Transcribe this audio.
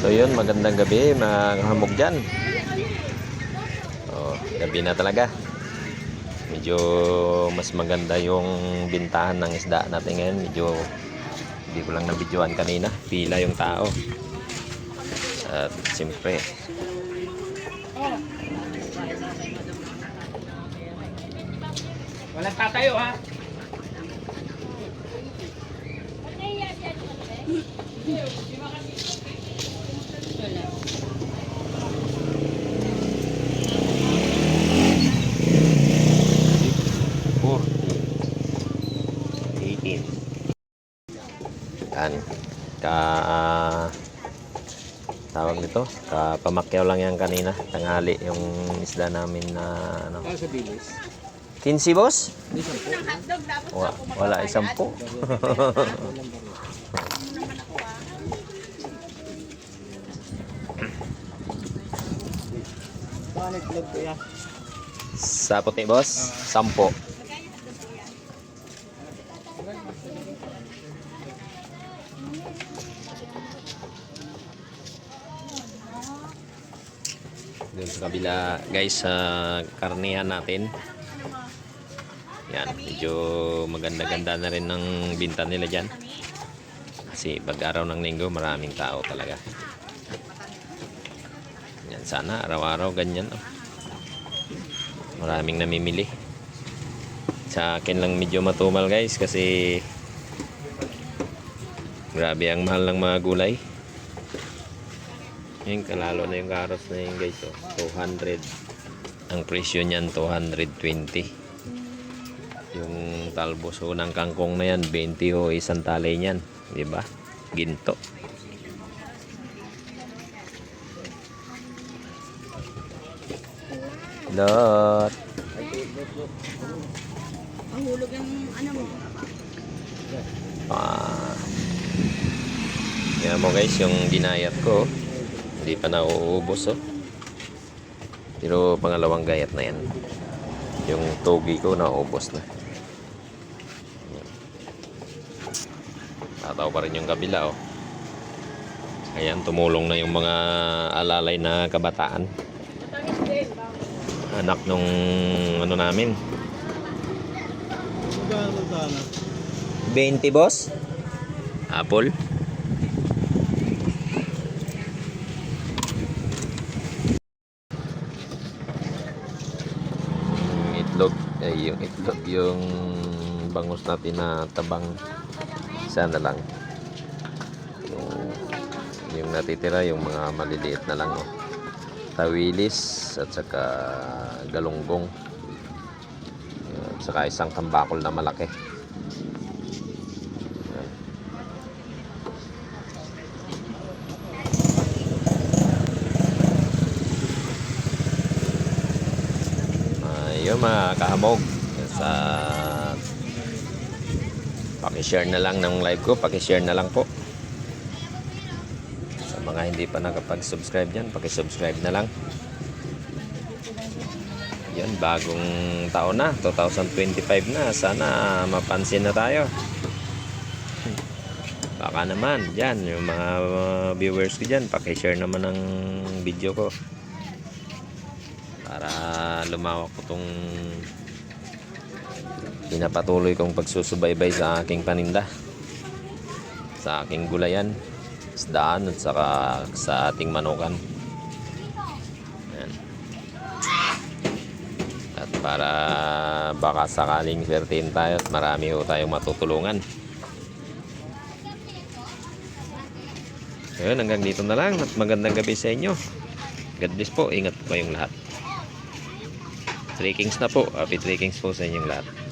So yun, magandang gabi mga hamog dyan. Oh, gabi na talaga. Medyo mas maganda yung bintahan ng isda natin ngayon. Medyo hindi ko lang nabidyoan kanina. Pila yung tao. At siyempre, Walang tatayo ha. Yan. Ka tawag nito, kapamakyaw lang yan kanina. Tanghali yung isda namin na ano. Ano sa bilis? 15 boss? Hindi sa po. Wa- wala isang po. Sa puti boss, 10. Doon sa kabila, guys, sa karnihan natin. Yan, medyo maganda-ganda na rin ng binta nila dyan. Kasi pag araw ng linggo, maraming tao talaga. Yan, sana araw-araw ganyan. Oh. Maraming namimili. Sa akin lang medyo matumal guys kasi grabe ang mahal ng mga gulay. Yan, kalalo na yung karos na yun guys. Oh. 200. Ang presyo niyan 220. Yung talbos ho ng kangkong na yan, 20 ho isang talay niyan. Di ba? Ginto. Lot. Mahulog yung ano mo. Ah. Yan mo guys, yung ginayat ko. Hindi pa nauubos oh. Pero pangalawang gayat na yan. Yung togi ko nauubos na. Tataw pa rin yung kabila oh. Ayan, tumulong na yung mga alalay na kabataan. Anak nung ano namin. Magkano sana? 20 boss? Apple? Yung itlog, eh, yung itlog, yung bangus natin na tabang isa na lang. Yung, yung natitira, yung mga maliliit na lang. Oh. Tawilis at saka galunggong. At saka isang tambakol na malaki. Ayun mga kahamog sa paki-share na lang ng live ko, paki-share na lang po. Sa mga hindi pa nakapag-subscribe diyan, paki-subscribe na lang. Yan, bagong taon na, 2025 na. Sana mapansin na tayo. Baka naman, dyan, yung mga uh, viewers ko dyan, paki-share naman ng video ko para lumawak po tong pinapatuloy kong pagsusubaybay sa aking paninda sa aking gulayan isdaan at saka sa ating manukan. Yan. at para baka sakaling swertein tayo at marami ho tayong matutulungan. Ayun, hanggang dito na lang at magandang gabi sa inyo. God bless po, ingat po kayong lahat Three Kings na po. Happy Three po sa inyong lahat.